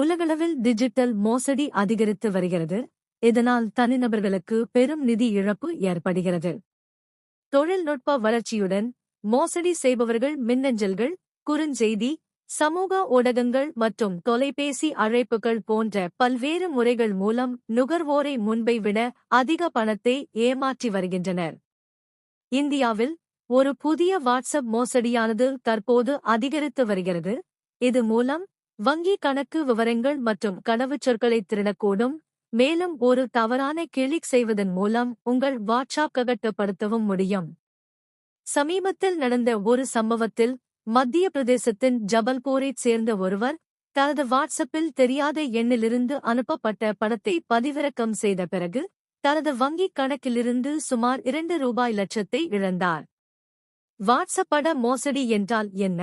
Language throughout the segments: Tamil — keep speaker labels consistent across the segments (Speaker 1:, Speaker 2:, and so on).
Speaker 1: உலகளவில் டிஜிட்டல் மோசடி அதிகரித்து வருகிறது. இதனால் தனிநபர்களுக்கு பெரும் நிதி இழப்பு ஏற்படுகிறது. தொழில்நுட்ப வளர்ச்சியுடன் மோசடி செய்பவர்கள் மின்னஞ்சல்கள் குறுஞ்செய்தி சமூக ஊடகங்கள் மற்றும் தொலைபேசி அழைப்புகள் போன்ற பல்வேறு முறைகள் மூலம் நுகர்வோரை முன்பை விட அதிக பணத்தை ஏமாற்றி வருகின்றனர். இந்தியாவில் ஒரு புதிய வாட்ஸ்அப் மோசடியானது தற்போது அதிகரித்து வருகிறது. இது மூலம் வங்கி கணக்கு விவரங்கள் மற்றும் கடவுச்சொற்களை திருடக்கூடும். மேலும் ஒரு தவறான கிளிக் செய்வதன் மூலம் உங்கள் வாட்ஸ்அப் ககட்டப்படுத்தவும் முடியும். சமீபத்தில் நடந்த ஒரு சம்பவத்தில் மத்திய பிரதேசத்தின் ஜபல்பூரைச் சேர்ந்த ஒருவர் தனது வாட்ஸ்அப்பில் தெரியாத எண்ணிலிருந்து அனுப்பப்பட்ட படத்தை பதிவிறக்கம் செய்த பிறகு தனது வங்கிக் கணக்கிலிருந்து சுமார் இரண்டு ரூபாய் லட்சத்தை இழந்தார். வாட்ஸ்அப் பட மோசடி என்றால் என்ன?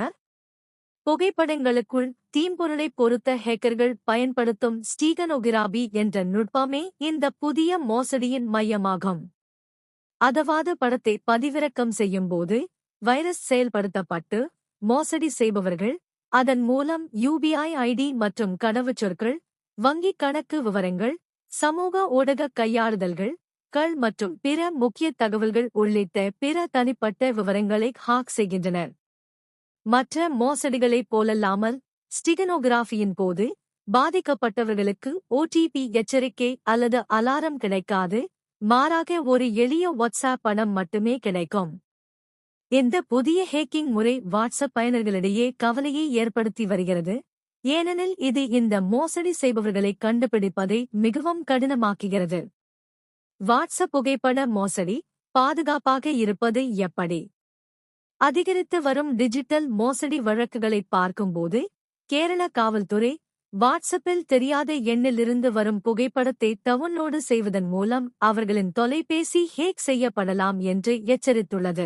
Speaker 1: புகைப்படங்களுக்குள் தீம்பொருளை பொறுத்த ஹேக்கர்கள் பயன்படுத்தும் ஸ்டீகனோகிராபி என்ற நுட்பமே இந்த புதிய மோசடியின் மையமாகும். அதவாத படத்தை பதிவிறக்கம் செய்யும்போது வைரஸ் செயல்படுத்தப்பட்டு மோசடி செய்பவர்கள் அதன் மூலம் யூபிஐ ஐடி மற்றும் கடவுச்சொற்கள் வங்கிக் கணக்கு விவரங்கள் சமூக ஊடக கையாளுதல்கள் கள் மற்றும் பிற முக்கிய தகவல்கள் உள்ளிட்ட பிற தனிப்பட்ட விவரங்களை ஹாக் செய்கின்றனர். மற்ற மோசடிகளைப் போலல்லாமல் ஸ்டிகனோகிராஃபியின் போது பாதிக்கப்பட்டவர்களுக்கு ஓடிபி எச்சரிக்கை அல்லது அலாரம் கிடைக்காது மாறாக ஒரு எளிய வாட்ஸ்அப் பணம் மட்டுமே கிடைக்கும். இந்த புதிய ஹேக்கிங் முறை வாட்ஸ்அப் பயனர்களிடையே கவலையை ஏற்படுத்தி வருகிறது. ஏனெனில் இது இந்த மோசடி செய்பவர்களை கண்டுபிடிப்பதை மிகவும் கடினமாக்குகிறது. வாட்ஸ்அப் புகைப்பட மோசடி பாதுகாப்பாக இருப்பது எப்படி? அதிகரித்து வரும் டிஜிட்டல் மோசடி வழக்குகளை பார்க்கும்போது கேரள காவல்துறை வாட்ஸ்அப்பில் தெரியாத எண்ணிலிருந்து வரும் புகைப்படத்தை டவுன்லோடு செய்வதன் மூலம் அவர்களின் தொலைபேசி ஹேக் செய்யப்படலாம் என்று எச்சரித்துள்ளது.